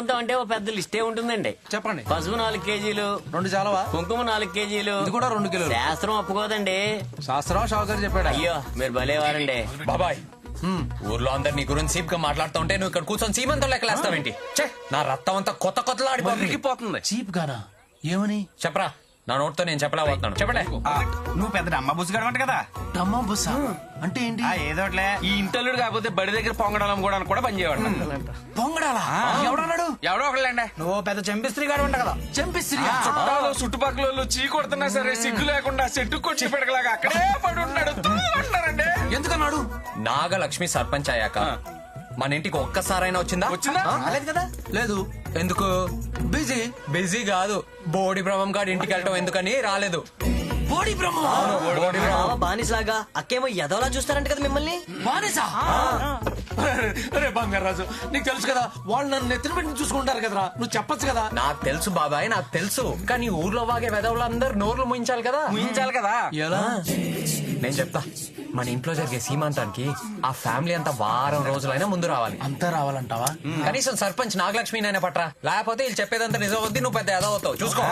శ్రీమంతం అంటే ఓ పెద్ద లిస్టే ఉంటుందండి. చెప్పండి. పసుపు నాలుగు కేజీలు రెండు చాలవా? కుంకుమ నాలుగు కేజీలు ఇది కూడా రెండు కిలోలు. శాస్త్రం ఒప్పుకోదండి. శాస్త్రం షావుకర్ చెప్పాడా? అయ్యో మీరు భలేవారండి. బాబాయ్ ఊర్లో అందరు నీ గురించి సీప్గా మాట్లాడుతూ ఉంటే నువ్వు ఇక్కడ కూర్చొని సీమంతో లెక్కలేస్తావేంటి ఛే, నా రక్తం అంతా కొత్త కొత్తలో ఆడిపోతుంది పోతుంది చీప్ గానా? ఏమని? చెప్పరా. నా నోట్తో నేను చెప్పలేకపోతున్నాను. చెప్పలే. నువ్వు పెద్ద అమ్మ బుజ్జి అంట కదా? డమ్మా బుస్సా అంటే ఏంటి? ఆ ఏదోట్లే ఈ ఇంటల్లుడు కాకపోతే బడి దగ్గర పొంగడం అమ్ముకోవడానికి కూడా పనిచేయవాడు పొంగడాలా? ఎవడన్నాడు ఎవడో ఒకళ్ళండి. నువ్వు పెద్ద చంపిస్త్రీ గాడు ఉంట కదా. చంపిస్త్రీ? చుట్టాలు చుట్టుపక్కల వాళ్ళు చీ కొడుతున్నా సరే సిగ్గు లేకుండా చెట్టు కొట్టి పెడకలాగా అక్కడే పడి ఉన్నాడు ఎందుకన్నాడు? నాగలక్ష్మి సర్పంచ్ అయ్యాక మన ఇంటికి ఒక్కసారైనా వచ్చిందా? వచ్చిందా? రాలేదు కదా? లేదు. ఎందుకు? బిజీ. బిజీ కాదు. బోడి బ్రహ్మం గారి ఇంటికి వెళ్ళటం ఎందుకని రాలేదు. బోడి బ్రహ్మ? బానిసలాగా అక్కేమో ఎదవలా చూస్తారంట కదా మిమ్మల్ని? బానేసా? అరే బంగారాజు నీకు తెలుసు కదా వాళ్ళు నన్ను నెత్తిన పెట్టి చూసుకుంటారు కదరా. నువ్వు చెప్పొచ్చు కదా? నాకు తెలుసు బాబాయ్ నాకు తెలుసు. కానీ ఊర్లో వాగే వెదవులందరూ నోర్లు ముయించాలి కదా? ముయించాలి కదా? ఎలా? నేను చెప్తా. మన ఇంట్లో జరిగే సీమాంతానికి ఆ ఫ్యామిలీ అంతా వారం రోజులైనా ముందు రావాలి. అంతా రావాలంటావా? కనీసం సర్పంచ్ నాగలక్ష్మి నైనా పట్రా. లేకపోతే వీళ్ళు చెప్పేదంతా నిజం వద్ది నువ్వు పెద్ద ఎదవ అవుతావు. చూసుకో.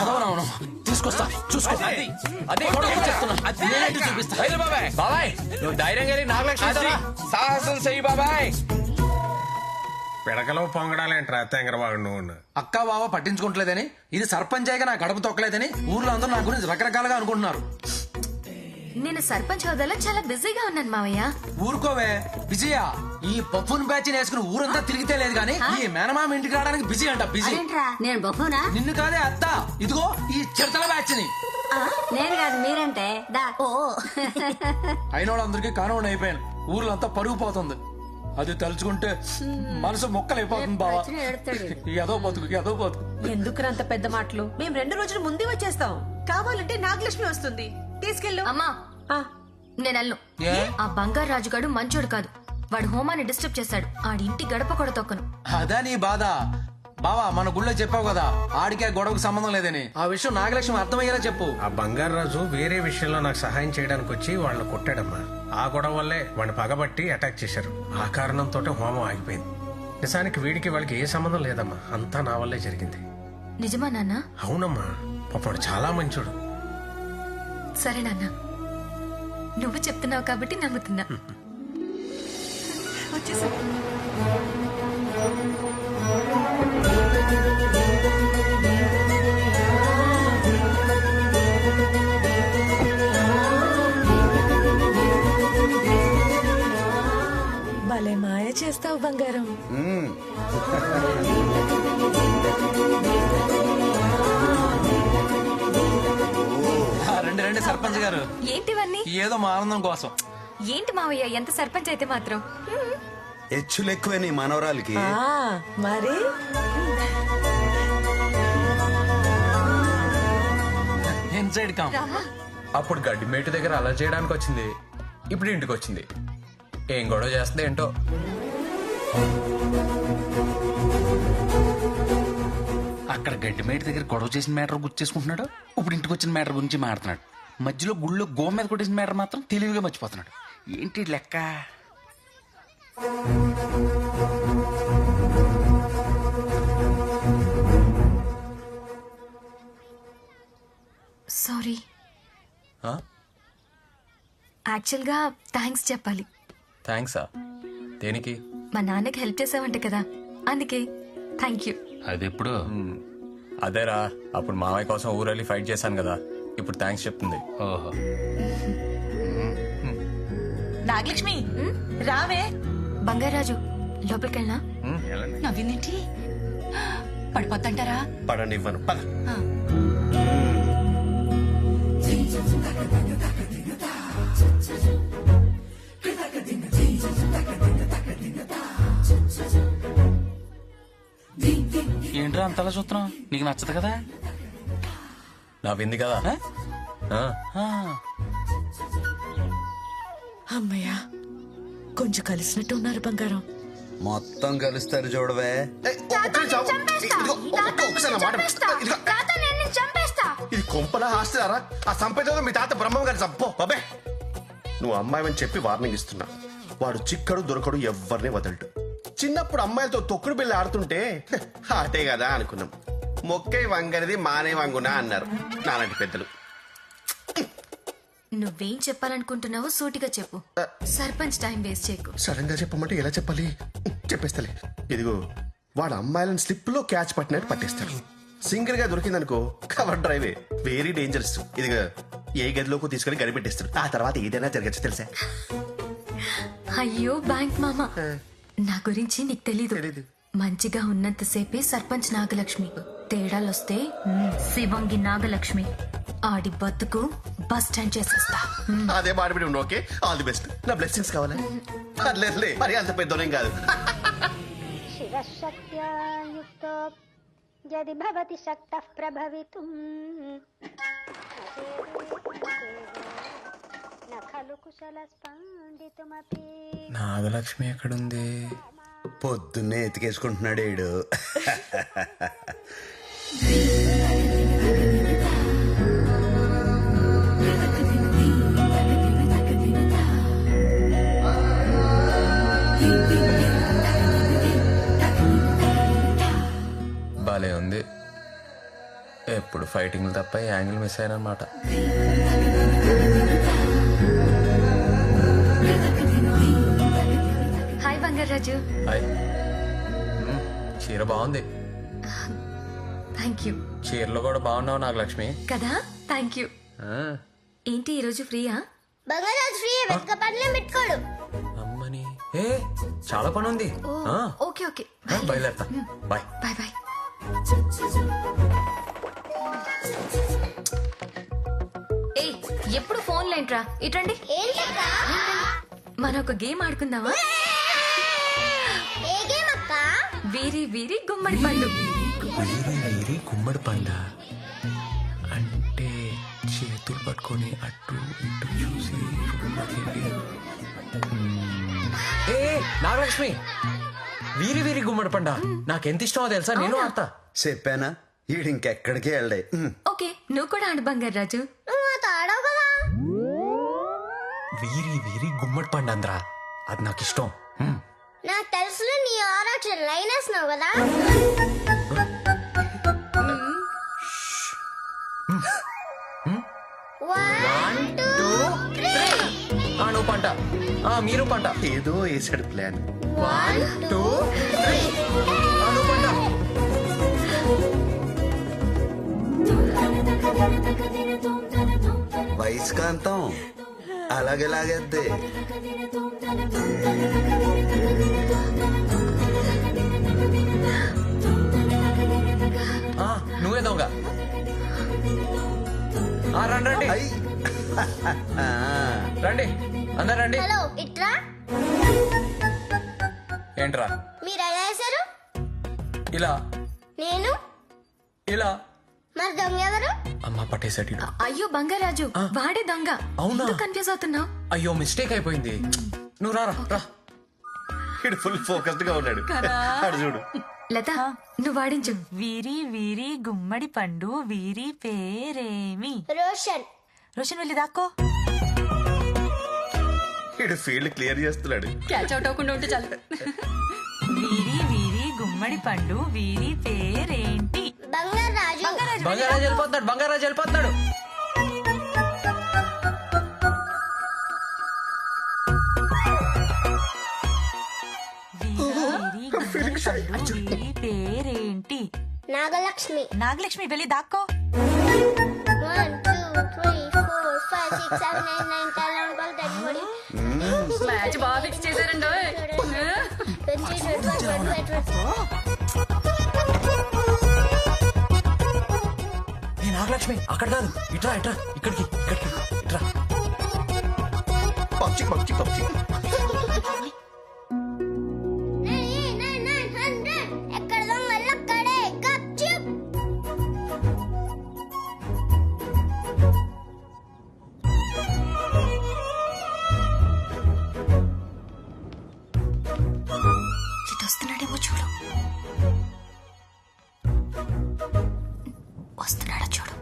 ఎదవనవును తీసుకొస్తా చూసుకో. అదే. నేనేంటి చూపిస్తా. బాబాయ్. బాబాయ్ నువ్వు ధైర్యంగా వెళ్ళి నాగలక్ష్మి అది. సాహసం చెయ్యి బాబాయ్. పిడకలో పొంగడాలేంట్రా తెంగరవాడు నువ్వు అక్క బావ పట్టించుకోవట్లేదని ఇది సర్పంచ్ అయ్యగా నా గడప తొక్కలేదని ఊర్లో అందరూ నా గురించి రకరకాలుగా అనుకుంటున్నారు. నేను సర్పంచ్ హోదాలో చాలా బిజీగా ఉన్నాను మావయ్య. ఊరుకోవే. విజయ ఈ పప్పును బ్యాచ్ వేసుకుని ఊరంతా తిరిగితే లేదు కానీ ఈ మేనమామ ఇంటికి రావడానికి బిజీ అంట బిజీ. నేను బహునా నిన్ను కాదే అత్త. ఇదిగో ఈ చిరతల బ్యాచ్ని నేను కాదు మీరంటే. దా ఓ. అయిన వాళ్ళందరికీ కానవండి అయిపోయాను. ఊర్లో అంతా పరుగు పోతుంది. అది తలుచుకుంటే మనసు మొక్కలైపోతుంది బావా. ఏదో బతుకు ఏదో బతుకు. ఎందుకునంత పెద్ద మాటలు? మేము రెండు రోజులు ముందే వచ్చేస్తాం. కావాలంటే నాగలక్ష్మి వస్తుంది. తీసుకెళ్ళు. అమ్మా ఆ, నేను అల్లు. ఆ బంగారు రాజుగాడు మంచోడు కాదు. వాడు హోమాన్ని డిస్టర్బ్ చేశాడు ఆడి ఇంటి గడప కూడా తొక్కను. అదా నీ బాధ. బావా మన గుళ్ళో చెప్పావు కదా ఆడికి ఆ గొడవకు సంబంధం లేదని. ఆ విషయం నాగలక్ష్మి అర్థమయ్యేలా చెప్పు. ఆ బంగారాజు వేరే విషయంలో నాకు సహాయం చేయడానికి వచ్చి వాళ్ళని కొట్టాడమ్మా. ఆ గొడవ వల్లే వాడిని పగబట్టి అటాక్ చేశారు. ఆ కారణంతో హోమం ఆగిపోయింది. నిజానికి వీడికి వాళ్ళకి ఏ సంబంధం లేదమ్మా. అంతా నా వల్లే జరిగింది. నిజమా నాన్న? అవునమ్మా. పాపడు చాలా మంచోడు. సరే నాన్న. నువ్వు చెప్తున్నావు కాబట్టి నమ్ముతున్నా. వచ్చేసా. భలే మాయ చేస్తావు బంగారం. రండి రండి సర్పంచ్ గారు. ఏంటివన్నీ? ఏదో మా ఆనందం కోసం. ఏంటి మావయ్య ఎంత సర్పంచ్ అయితే మాత్రం. హెచ్చులు ఎక్కువే నీ మనవరాలకి. ఆ, మరి? అప్పుడు గడ్డి మేటు దగ్గర అలా చేయడానికి వచ్చింది. ఇప్పుడు ఇంటికి వచ్చింది. ఏం గొడవ చేస్తుంది ఏంటో. అక్కడ గడ్డి మేట దగ్గర గొడవ చేసిన మ్యాటర్ గుర్తు చేసుకుంటున్నాడు ఇప్పుడు ఇంటికి వచ్చిన మ్యాటర్ గురించి మాట్లాడుతున్నాడు. మధ్యలో గుళ్ళో గో మీద కొట్టేసిన మ్యాటర్ మాత్రం తెలివిగా మర్చిపోతున్నాడు. ఏంటి లెక్క? సారీ? యాక్చువల్గా థ్యాంక్స్ చెప్పాలి. థ్యాంక్సా? దేనికి? మా నాన్నకి హెల్ప్ చేసావంటే కదా. అందుకే. Thank you. అది ఎప్పుడు అదేరా అప్పుడు మావయ్య కోసం ఊరెళ్ళి ఫైట్ చేశాను కదా. ఇప్పుడు థ్యాంక్స్ చెప్తుంది. ఓహో. నాగలక్ష్మి రావే. బంగారాజు లోపలికెళ్ళనా? నవ్విందేంటి? పడిపోద్దంటారా? పడనివ్వను. పద. ఏంట్రా అంతలా చూస్తున్నావు? నీకు నచ్చదు కదా? నా వింది కదా ఆ, ఆ, అమ్మయ్యా కొంచెం కలిసినట్టు ఉన్నారు బంగారం. మొత్తం కలుస్తారు చూడవే. ఇది కొంపల ఆ సంపేదో మీ తాత బ్రహ్మం గారి చంపో బాబే నువ్వు అమ్మాయి అని చెప్పి వార్నింగ్ ఇస్తున్నా. వాడు చిక్కడు దొరకడు ఎవరిని వదలడు. చిన్నప్పుడు అమ్మాయిలతో తొక్కుడు బిళ్ళ ఆడుతుంటే "హ, ఆటే కదా అనుకున్నాం. మొక్కై వంగనిది మానే వంగునా అన్నారు నాలాంటి పెద్దలు. నువ్వేం చెప్పాలనుకుంటున్నావో సూటిగా చెప్పు. సర్పంచ్ టైం వేస్ట్ చేయకు. సడన్గా చెప్పమంటే ఎలా చెప్పాలి? చెప్పేస్తలే. ఇదిగో వాడు అమ్మాయిలను స్లిప్లో క్యాచ్ పట్టినట్టు పట్టేస్తాడు. సింగిల్గా దొరికిందనుకో కవర్ డ్రైవే. వెరీ డేంజరస్ ఇదిగో ఏ గదిలోకి తీసుకొని గడి పెట్టేస్తాడు ఆ తర్వాత ఏదైనా జరగచ్చు తెలుసా? అయ్యో బ్యాంక్ మామ. నా గురించి నీకు తెలీదు. తెలీదు. మంచిగా ఉన్నంతసేపే సర్పంచ్ నాగలక్ష్మి. తేడాలొస్తే శివంగి నాగలక్ష్మి. ఆడి బతుకు బస్ స్టాండ్ చేసేస్తా. అదే మాడిపిడి ఉండు ఓకే? ఆల్ ది బెస్ట్ నా బ్లెస్సింగ్స్ కావాలా? పర్లేదులే మరి అంత పెద్దోనేం కాదు. శివశక్త్యాయుక్తో యది భవతి శక్తః ప్రభవితుం. నాగలక్ష్మి ఎక్కడుంది? పొద్దున్నే ఎతికేసుకుంటున్నాడు ఈడు. భలే ఉంది. ఎప్పుడు ఫైటింగ్లు తప్ప యాంగిల్ మిస్ అయ్యానమాట హాయ్. మ్మ్, చీర బాగుంది. Thank you. చీరలో కూడా బాగున్నావు నాగలక్ష్మి. కదా? Thank you. ఆ, ఏంటి ఈరోజు ఫ్రీయా? బంగారాజు ఫ్రీ వెతక పనులే పెట్టుకోడు. అమ్మని. ఏ చాలా పని ఉంది. ఆ, ఓకే ఓకే. ఆ, బయలుదేరతా. బాయ్ బాయ్ బాయ్ ఏయ్ ఎప్పుడు ఫోన్ లేంట్రా ఇటండి మనం ఒక గేమ్ ఆడుకుందామా? ఏ! వీరి వీరి గుమ్మడి పండు. వీరి వీరి గుమ్మడి పండ? అంటే చేతులు పట్టుకొని అటు ఇటు చూసి. ఏ నాగలక్ష్మి వీరి వీరి గుమ్మడి పండ? నాకెంత ఇష్టమో తెలుసా? నేను ఆడతా. చెప్పానా? ఈడు ఇంకెక్కడికి వెళ్ళే. ఓకే నువ్వు కూడా ఆడు బంగారు రాజు. వీరి వీరి గుమ్మడి పండు అందరా. అది నాకు ఇష్టం. మ్మ్. నాకు తెలుసులో నీ ఆరాట లైన్ వేస్తున్నావు కదా. ఆ, నువ్వు పంట. ఆ, మీరు పంట. ఏదో వేసాడు ప్లాన్ ఆ, నువ్వు పంట. వయస్కాంతం. అలాగే లాగేద్ది. రండి అందరు రండి. హలో ఇట్రా ఏంట్రా? మీరు ఎలా వేశారు ఇలా. నేను? ఇలా. మరి దొంగ ఎవరు? అమ్మ పట్టేసాడు ఈడు. అయ్యో బంగారాజు వాడే దొంగ. అవునా? ఎందుకు కన్ఫ్యూజ్ అవుతున్నావు? అయ్యో మిస్టేక్ అయిపోయింది. నువ్వు రారా రా. వీడు ఫుల్ ఫోకస్డ్గా ఉన్నాడు. అడు చూడు. లత నువ్వు వాడించు. వీరి వీరి గుమ్మడి పండు వీరి పేరేమి? రోషన్. రోషన్ వెళ్ళి దాక్కో. ఫీల్డ్ క్లియర్ చేస్తున్నాడు. క్యాచ్ అవుట్ అవ్వకుండా ఉంటే చాలు. వీరి వీరి గుమ్మడి పండు వీరి పేరేంటి? బంగారు రాజు బంగారాజు వెళ్ళిపోతున్నాడు బంగారాజు వెళ్ళిపోతున్నాడు. వీరి వీరి గుమ్మడి పండు వీరి పేరేంటి? నాగలక్ష్మి. నాగలక్ష్మి వెళ్ళి దాక్కో. వన్ టూ త్రీ మ్యాచ్ బాగా ఫిక్స్ చేశారండి ట్వంటీ ఏ నాగలక్ష్మి అక్కడ కాదు. ఇట్రా ఇట్రా ఇక్కడికి ఇక్కడికి ఇట్రా. పబ్జి పబ్జి పబ్జి వస్తున్నాడేమో చూడు. వస్తున్నాడా చూడు.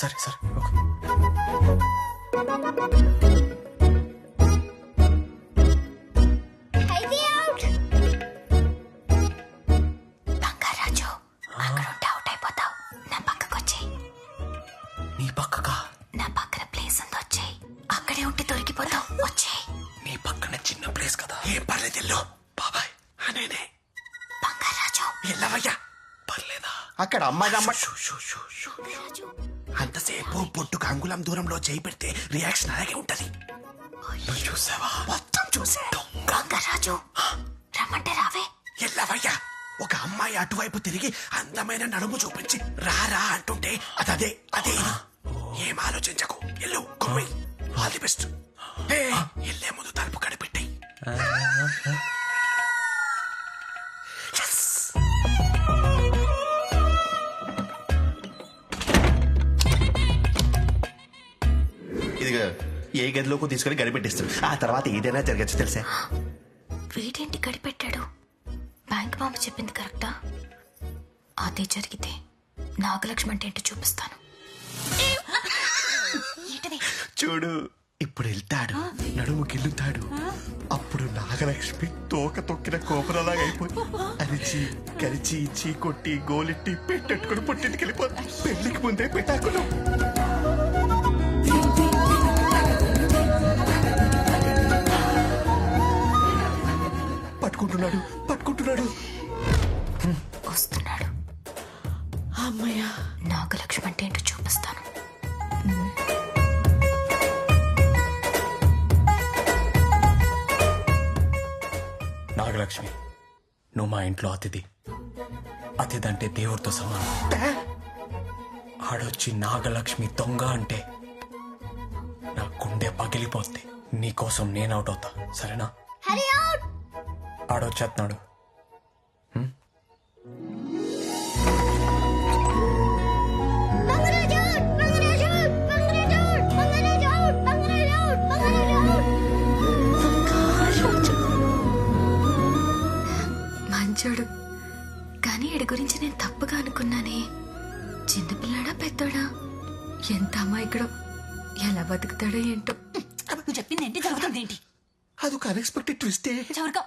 సరే సరే ఓకే. నా పక్కగా నా పక్కన ప్లేస్ ఉంది వచ్చేయి అక్కడే ఉంటే దొరికిపోతావు వచ్చేయి నీ పక్కన చిన్న ప్లేస్ కదా. ఏం పర్లేదు ఎల్లో బాబాయ్. అనేనే బంగారాజు. ఎల్లవయ్యా పర్లేదా? అక్కడ అమ్మాయి అమ్మాయి షూ, షూ, షూ, షూ. అంతసేపు పొట్టుకు అంగుళం దూరంలో చేయి పెడితే రియాక్షన్ అలాగే ఉంటది. నువ్వు చూసావా? మొత్తం చూసే. రమ్మంటే రావే. ఎల్లవయ్యా ఒక అమ్మాయి అటువైపు తిరిగి అందమైన నడుము చూపించి రారా అంటుంటే అది అదే. ఏం ఆలోచించకు. ఎల్లు కొమ్మి. All the best. గదిలోకి తీసుకొని గడిపెట్టిస్తాడు ఆ తర్వాత ఏదైనా జరగచ్చు తెలుసా? వీడేంటి గడిపెట్టాడు? బ్యాంక్ మామ చెప్పింది కరెక్టా? అదే జరిగితే నాగలక్ష్మి అంటే ఏంటో చూపిస్తాను. చూడు ఇప్పుడు వెళ్తాడు. నడుము గిల్లుతాడు అప్పుడు నాగలక్ష్మి తోక తొక్కిన కోపరలాగా అయిపోయి అరిచి కరిచి ఇచ్చి కొట్టి గోలెట్టి పెట్టెట్టుకుని పుట్టింటికి వెళ్ళిపోతుంది. పెళ్ళికి ముందే పెట్టాకులు పట్టుకుంటున్నాడు. పట్టుకుంటున్నాడు. వస్తున్నాడు. అమ్మయ్యా. నాగలక్ష్మి అంటే ఏంటో చూపిస్తాను. నాగలక్ష్మి నువ్వు మా ఇంట్లో అతిథి. అతిథి అంటే దేవుడితో సమానం. ఆడొచ్చి నాగలక్ష్మి దొంగ అంటే నా గుండె పగిలిపోద్ది. నీకోసం నేను అవుట్ అవుతా. సరేనా. ఆడొచ్చేస్తున్నాడు. మంచోడు. కానీ ఈడి గురించి నేను తప్పుగా అనుకున్నానే. చిన్నపిల్లాడా పెద్దోడా? ఎంత అమాయకుడో. ఎలా బతుకుతాడో ఏంటో. నువ్వు చెప్పింది ఏంటి? జరుగుతుంది ఏంటి? అదొక అన్ఎక్స్పెక్టెడ్ ట్విస్టే చవరగా